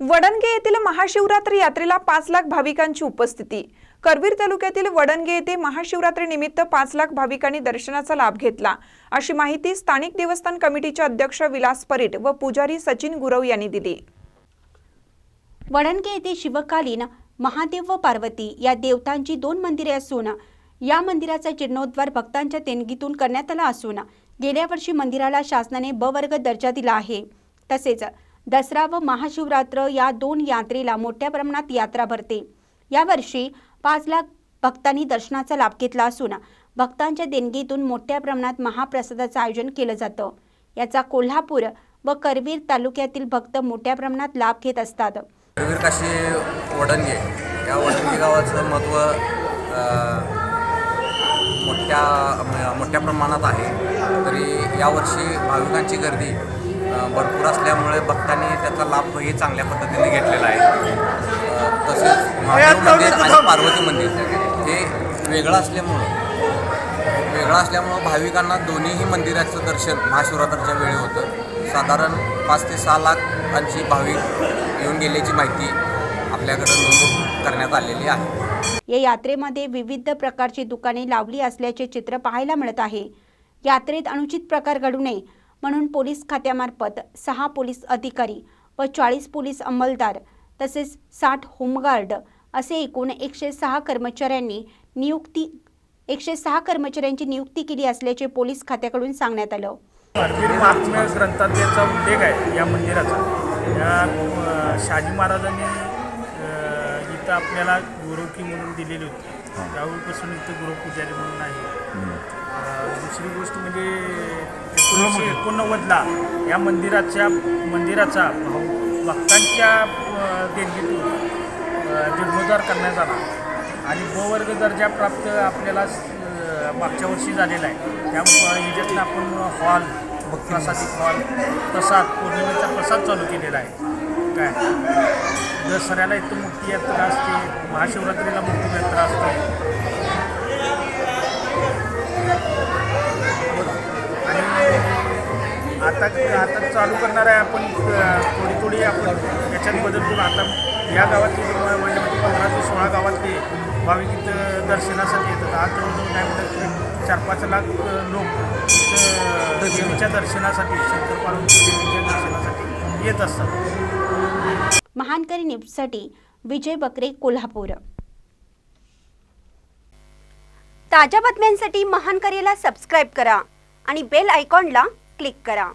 वडणगे येथील महाशिवरात्री यात्रेला पाच लाख भाविकांची उपस्थिती. करवीर तालुक्यातील वडणगे येथे महाशिवरात्री निमित्त पाच लाख भाविकांनी दर्शनाचा लाभ घेतला. अशी माहिती स्थानिक देवस्थान कमिटीचे अध्यक्ष विलास परीट व पुजारी सचिन गुरव यांनी दिली. वडणगे येथे शिवकालीन महादेव व पार्वती या देवतांची दोन मंदिरे असून या मंदिराचा जीर्णोद्धार भक्तांच्या देणगीतून करण्यात आला असून गेल्या वर्षी मंदिराला शासनाने ब वर्ग दर्जा दिला आहे. तसेच दसरा व महाशिवरात्र या दोन यात्रेला मोठ्या प्रमाणात यात्रा भरते. यावर्षी पाच लाख भक्तांनी दर्शनाचा लाभ घेतला असून भक्तांच्या देणगीतून मोठ्या प्रमाणात महाप्रसादाचं आयोजन केलं जातं. याचा कोल्हापूर व करवीर तालुक्यातील भक्त मोठ्या प्रमाणात लाभ घेत असतात. काशी वडणगे. या वडणगे गावाचं महत्त्व मोठ्या मोठ्या प्रमाणात आहे. तरी यावर्षी भाविकांची गर्दी भरपूर असल्यामुळे भक्तांनी त्याचा लाभ हे चांगल्या पद्धतीने घेतलेला आहे. तसेच महादेव मंदिर आणि पार्वती मंदिर हे वेगळं असल्यामुळं वेगळं असल्यामुळं भाविकांना दोन्हीही मंदिराचं दर्शन महाशिवरात्राच्या वेळी होतं. साधारण पाच ते सहा लाखांची भाविक येऊन गेल्याची माहिती आपल्याकडं नोंद करण्यात आलेली आहे. या यात्रेमध्ये विविध प्रकारची दुकाने लावली असल्याचे चित्र पाहायला मिळत आहे. यात्रेत अनुचित प्रकार घडू नये म्हणून पोलीस खात्यामार्फत सहा पोलीस अधिकारी व चाळीस पोलीस अंमलदार तसेच साठ होमगार्ड असे एकूण एकशे सहा कर्मचाऱ्यांनी नियुक्ती एकशे सहा कर्मचाऱ्यांची नियुक्ती केली असल्याचे पोलीस खात्याकडून सांगण्यात आलं. ग्रंथात उल्लेख आहे या मंदिराचा. या शहाजी महाराजांनी इथं आपल्याला गुरुकी म्हणून दिलेली होती. त्यावेळीपासून इथं गुरुपुजारी म्हणून आहे. दुसरी गोष्ट म्हणजे एकोणीसशे एकोणनव्वदला या मंदिराच्या मंदिराचा भाव- भक्तांच्या देणगीतून जीर्णोद्धार करण्यात आला. आणि ब दर्जा प्राप्त आपल्याला मागच्या वर्षी झालेला आहे. त्यामुळे ह्याच्यातनं आपण हॉल भक्तासाठी हॉल प्रसाद पौर्णिमेचा प्रसाद चालू केलेला आहे. काय? दसऱ्याला इथं मुक्ती यात्रा असते महाशिवरात्रीला मुक्ती यात्रा असते. आता आता चालू करणार आहे आपण थोडी थोडी आपण याच्यात बदल करून आता या गावातली म्हणजे पंधरा ते सोळा गावातले भाविक इथं दर्शनासाठी येतात. आज जवळजवळ काय म्हणतात चार पाच लाख लोक देवीच्या दर्शनासाठी शंकर पार्वती देवीच्या दर्शनासाठी येत असतात. महानकरी न्यूजसाठी विजय बकरे कोल्हापूर. ताज्या बातम्यांसाठी महानकरीला सबस्क्राईब करा आणि बेल आयकॉनला क्लिक करा.